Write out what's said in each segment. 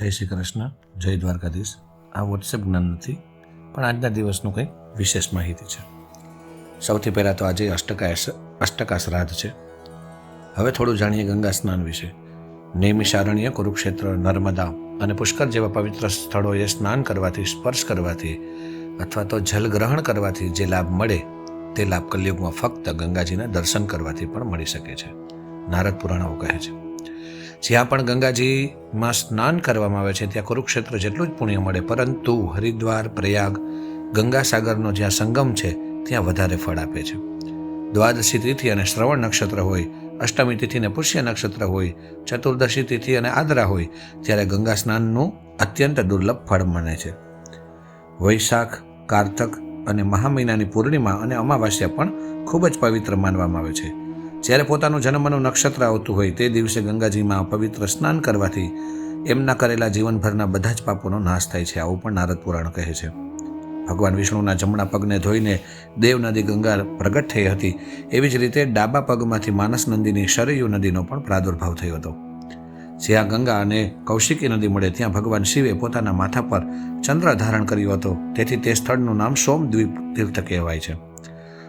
જય શ્રી કૃષ્ણ, જય દ્વારકાધીશ. આ વોટ્સએપ જ્ઞાન નથી, પણ આજના દિવસનું કંઈક વિશેષ માહિતી છે. સૌથી પહેલાં તો આજે અષ્ટકા અષ્ટકા શ્રાદ્ધ છે. હવે થોડું જાણીએ ગંગા સ્નાન વિશે. નૈમિષારણ્ય કુરુક્ષેત્ર નર્મદા અને પુષ્કર જેવા પવિત્ર સ્થળોએ સ્નાન કરવાથી, સ્પર્શ કરવાથી અથવા તો જલગ્રહણ કરવાથી જે લાભ મળે, તે લાભ કલયુગમાં ફક્ત ગંગાજીના દર્શન કરવાથી પણ મળી શકે છે. નારદ પુરાણો કહે છે. જ્યાં પણ ગંગાજીમાં સ્નાન કરવામાં આવે છે, ત્યાં કુરુક્ષેત્ર જેટલું જ પુણ્ય મળે, પરંતુ હરિદ્વાર, પ્રયાગ, ગંગાસાગરનો જ્યાં સંગમ છે, ત્યાં વધારે ફળ આપે છે. દ્વાદશી તિથિ અને શ્રવણ નક્ષત્ર હોય, અષ્ટમી તિથિ અને પુષ્ય નક્ષત્ર હોય, ચતુર્દશી તિથિ અને આદરા હોય, ત્યારે ગંગા સ્નાનનું અત્યંત દુર્લભ ફળ મળે છે. વૈશાખ, કારતક અને મહા મહિનાની પૂર્ણિમા અને અમાવાસ્યા પણ ખૂબ જ પવિત્ર માનવામાં આવે છે. જ્યારે પોતાનું જન્મનું નક્ષત્ર આવતું હોય તે દિવસે ગંગાજીમાં પવિત્ર સ્નાન કરવાથી એમના કરેલા જીવનભરના બધા જ પાપોનો નાશ થાય છે, આવું પણ નારદ પુરાણ કહે છે. ભગવાન વિષ્ણુના જમણા પગને ધોઈને દેવ નદી ગંગા પ્રગટ થઈ હતી, એવી જ રીતે ડાબા પગમાંથી માનસ નદીની શરયુ નદીનો પણ પ્રાદુર્ભાવ થયો હતો. જ્યાં ગંગા અને કૌશિકી નદી મળે ત્યાં ભગવાન શિવે પોતાના માથા પર ચંદ્ર ધારણ કર્યો હતો, તેથી તે સ્થળનું નામ સોમદ્વીપ તીર્થ કહેવાય છે.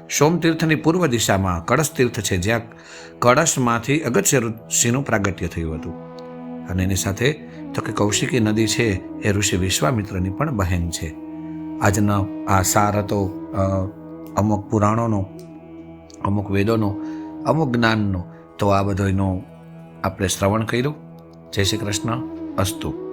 સોમતીર્થની પૂર્વ દિશામાં કળશ તીર્થ છે, જ્યાં કળશમાંથી અગત્ય ઋષિનું પ્રાગટ્ય થયું હતું. અને એની સાથે તો કે કૌશિકી નદી છે, એ ઋષિ વિશ્વામિત્રની પણ બહેન છે. આજનો આ સાર હતો અમુક પુરાણોનો, અમુક વેદોનો, અમુક જ્ઞાનનો, તો આ બધો એનો આપણે શ્રવણ કર્યું. જય શ્રી કૃષ્ણ. અસ્તુ.